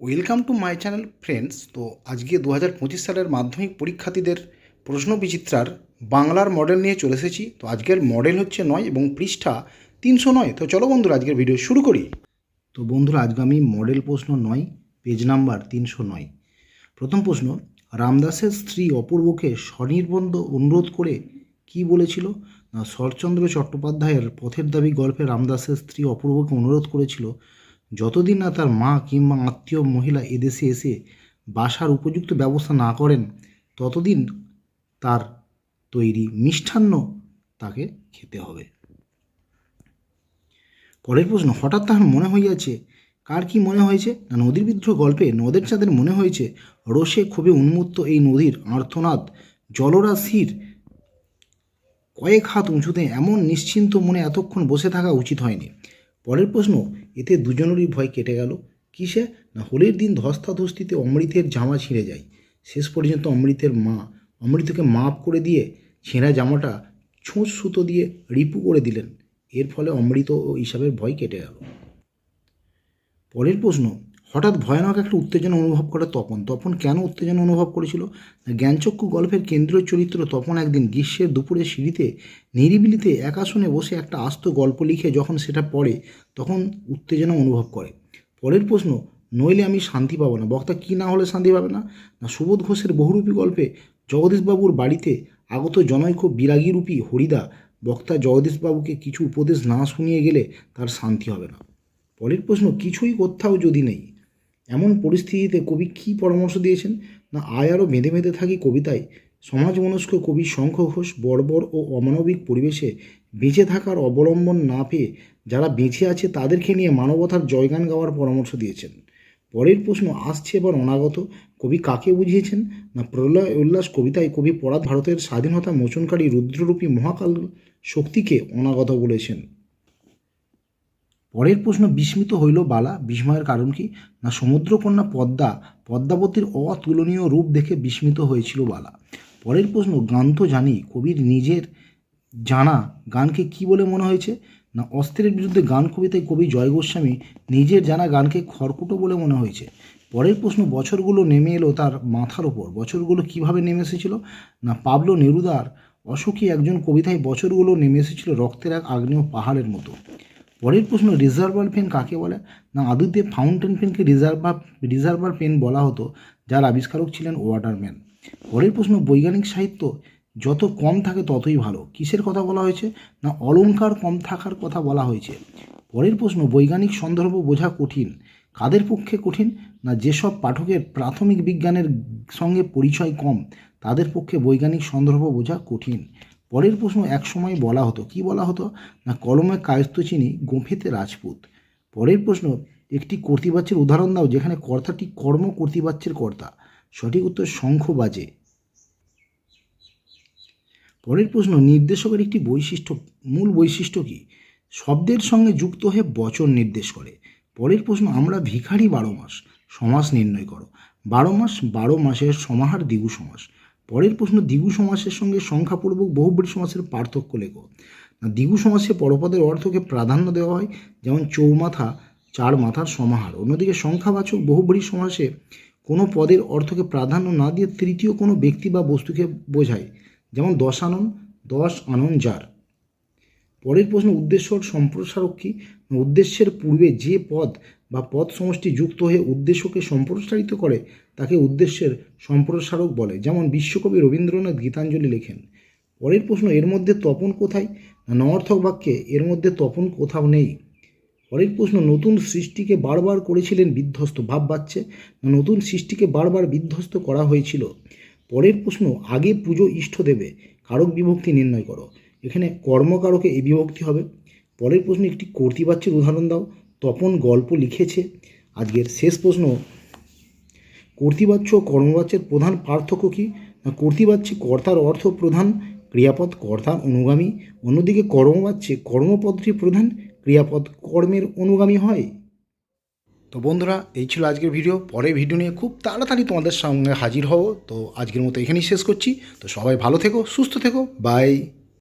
Welcome to my channel friends. তো আজকে দু হাজার পঁচিশ সালের মাধ্যমিক পরীক্ষার্থীদের প্রশ্ন বিচিত্রার বাংলার মডেল নিয়ে চলে এসেছি। তো আজকের মডেল হচ্ছে নয় এবং পৃষ্ঠা তিনশো নয়। তো চলো বন্ধুরা, আজকের ভিডিও শুরু করি। তো বন্ধুরা, আজকে আমি মডেল প্রশ্ন নয়, পেজ নাম্বার তিনশো নয়। প্রথম প্রশ্ন, রামদাসের স্ত্রী অপূর্বকে স্বনির্বন্ধ অনুরোধ করে কি বলেছিল? না, শরৎচন্দ্র চট্টোপাধ্যায়ের পথের দাবি গল্পে রামদাসের স্ত্রী অপূর্বকে অনুরোধ করেছিল। যতদিন না তার মা কিংবা আত্মীয় মহিলা এদেশে এসে বাসার উপযুক্ত ব্যবস্থা না করেন, ততদিন তার তৈরি মিষ্টান্ন তাকে খেতে হবে। পরের প্রশ্ন, হঠাৎ তাহার মনে হইয়াছে, কার কি মনে হয়েছে? না, নদীর বিদ্রোহ গল্পে নদের চাঁদের মনে হয়েছে রোষে ক্ষোভে উন্মুক্ত এই নদীর আর্থনাদ জলরাশির কয়েক হাত উঁচুতে এমন নিশ্চিন্ত মনে এতক্ষণ বসে থাকা উচিত হয়নি। পরের প্রশ্ন, এতে দুজনেরই ভয় কেটে গেল। কিসে? না হোলির দিন ধস্তাধস্তিতে অমৃতের জামা ছিঁড়ে যায়। শেষ পর্যন্ত অমৃতের মা, অমৃতকে মাপ করে দিয়ে ছেঁড়া জামাটা ছুঁচ সুতো দিয়ে রিপু করে দিলেন। এর ফলে অমৃত ও হিসাবের ভয় কেটে গেল। পরের প্রশ্ন হঠাৎ ভয়ানক একটা উত্তেজনা অনুভব করে তপন। তপন কেন উত্তেজনা অনুভব করেছিল? জ্ঞানচক্ষু গল্পের কেন্দ্রীয় চরিত্র তপন একদিন গ্রীষ্মের দুপুরে সিঁড়িতে, নিরিবিলিতে একাশনে বসে একটা আস্ত গল্প লিখে যখন সেটা পড়ে, তখন উত্তেজনা অনুভব করে। পরের প্রশ্ন, নইলে আমি শান্তি পাবো না। বক্তা, কী না হলে শান্তি পাবে না? না, সুবোধ ঘোষের বহুরূপী গল্পে জগদীশবাবুর বাড়িতে আগত জনৈক বিরাগীরূপী হরিদা, বক্তা জগদীশবাবুকে কিছু উপদেশ না শুনিয়ে গেলে তার শান্তি হবে না। পরের প্রশ্ন, কিছুই কোথাও যদি নেই। এমন পরিস্থিতিতে কবি কী পরামর্শ দিয়েছেন? না, আয় আরও বেঁধে বেঁধে থাকি কবিতায়। সমাজ মনস্ক কবি শঙ্খ ঘোষ, বর্বর ও অমানবিক পরিবেশে বেঁচে থাকার অবলম্বন না পেয়ে যারা বেঁচে আছে তাদেরকে নিয়ে মানবতার জয়গান গাওয়ার পরামর্শ দিয়েছেন। পরের প্রশ্ন, আসছে এবার অনাগত, কবি কাকে বুঝিয়েছেন? না, প্রলয় উল্লাস কবিতায় কবি পরাত ভারতের স্বাধীনতা মোচনকারী রুদ্ররূপী মহাকাল শক্তিকে অনাগত বলেছেন। পরের প্রশ্ন বিস্মিত হইল বালা। বিস্ময়ের কারণ কি? না সমুদ্রকন্যা পদ্মা, পদ্মাবতীর অতুলনীয় রূপ দেখে বিস্মিত হয়েছিল বালা। পরের প্রশ্ন গান তো জানি, কবির নিজের জানা গানকে কি বলে মনে হয়েছে? না অস্ত্রের বিরুদ্ধে গান কবিতায় কবি জয় গোস্বামী নিজের জানা গানকে খড়কুটো বলে মনে হয়েছে? পরের প্রশ্ন, বছরগুলো নেমে এলো তার মাথার ওপর বছরগুলো কীভাবে নেমে এসেছিল? না পাবলো নেরুদার? অসুখী একজন কবিতায় বছরগুলো নেমে এসেছিল রক্তের এক আগ্নেয় পাহাড়ের মতো। পরের প্রশ্ন রিজার্ভার পেন কাকে বলে? না আদুতে ফাউন্টেন পেনকে রিজার্ভার রিজার্ভার পেন বলা হতো, যার আবিষ্কারক ছিলেন ওয়াটারম্যান। পরের প্রশ্ন, বৈজ্ঞানিক সাহিত্য যত কম থাকে ততই ভালো। কিসের কথা বলা হয়েছে? না, অলংকার কম থাকার কথা বলা হয়েছে। পরের প্রশ্ন, বৈজ্ঞানিক সন্দর্ভ বোঝা কঠিন। কাদের পক্ষে কঠিন? না, যেসব পাঠকের প্রাথমিক বিজ্ঞানের সঙ্গে পরিচয় কম, তাদের পক্ষে বৈজ্ঞানিক সন্দর্ভ বোঝা কঠিন। পরের প্রশ্ন একসময় বলা হতো। কি বলা হতো? না, কলমে কায়স্থ চিনি, গোঁফেতে রাজপুত। পরের প্রশ্ন, একটি কর্তৃবাচ্যের উদাহরণ দাও, যেখানে কর্তাটি কর্ম কর্তৃবাচ্যের কর্তা। সঠিক উত্তর, শঙ্খ বাজে। পরের প্রশ্ন, নির্দেশকের একটি বৈশিষ্ট্য, মূল বৈশিষ্ট্য কি? শব্দের সঙ্গে যুক্ত হয়ে বচন নির্দেশ করে। পরের প্রশ্ন, আমরা ভিখারি বারো মাস, সমাস নির্ণয় করো। বারো মাস, বারো মাসের সমাহার, দ্বিগু সমাস। পরের প্রশ্ন, দ্বিগু সমাসের সঙ্গে সংখ্যাপূর্বক বহুব্রী সমাসের পার্থক্য লেখো। দ্বিগু সমাসে পরপদের অর্থকে প্রাধান্য দেওয়া হয়, যেমন চৌমাথা চার মাথার সমাহার। অন্যদিকে সংখ্যাবাচক বহুব্রী সমাসে কোনো পদের অর্থকে প্রাধান্য না দিয়ে তৃতীয় কোনো ব্যক্তি বা বস্তুকে বোঝায়, যেমন দশ দশানন, দশ আনন যার। পরের প্রশ্ন উদ্দেশ্যর সম্প্রসারক কি? উদ্দেশ্যের পূর্বে যে পদ বা পদ সমষ্টি যুক্ত হয়ে উদ্দেশ্যকে সম্প্রসারিত করে, তাকে উদ্দেশ্যের সম্প্রসারক বলে। যেমন বিশ্বকবি রবীন্দ্রনাথ গীতাঞ্জলি লেখেন, পরের প্রশ্ন, এর মধ্যে তপন কোথায়? না নঅর্থক বাক্যে, এর মধ্যে তপন কোথাও নেই। পরের প্রশ্ন, নতুন সৃষ্টিকে বারবার করেছিলেন বিধ্বস্ত, ভাব বাচ্চে না, নতুন সৃষ্টিকে বারবার বিধ্বস্ত করা হয়েছিল। পরের প্রশ্ন, আগে পুজো ইষ্ট দেবে, কারক বিভক্তি নির্ণয় করো। এখানে কর্মকারকে এই বিভক্তি হবে। পরের প্রশ্ন, একটি কর্তৃবাচ্যের উদাহরণ দাও। তপন গল্প লিখেছে। আজকের শেষ প্রশ্ন কর্তৃবাচ্য ও কর্মবাচ্যের প্রধান পার্থক্য কী? না কর্তৃবাচ্যে কর্তার অর্থ প্রধান, ক্রিয়াপদ কর্তার অনুগামী। অন্যদিকে কর্মবাচ্যে কর্মপদটি প্রধান, ক্রিয়াপদ কর্মের অনুগামী হয়। তো বন্ধুরা, এই ছিল আজকের ভিডিও। পরের ভিডিও নিয়ে খুব তাড়াতাড়ি তোমাদের সঙ্গে হাজির হব। তো আজকের মতো এখানেই শেষ করছি। তো সবাই ভালো থেকো, সুস্থ থেকো। বাই।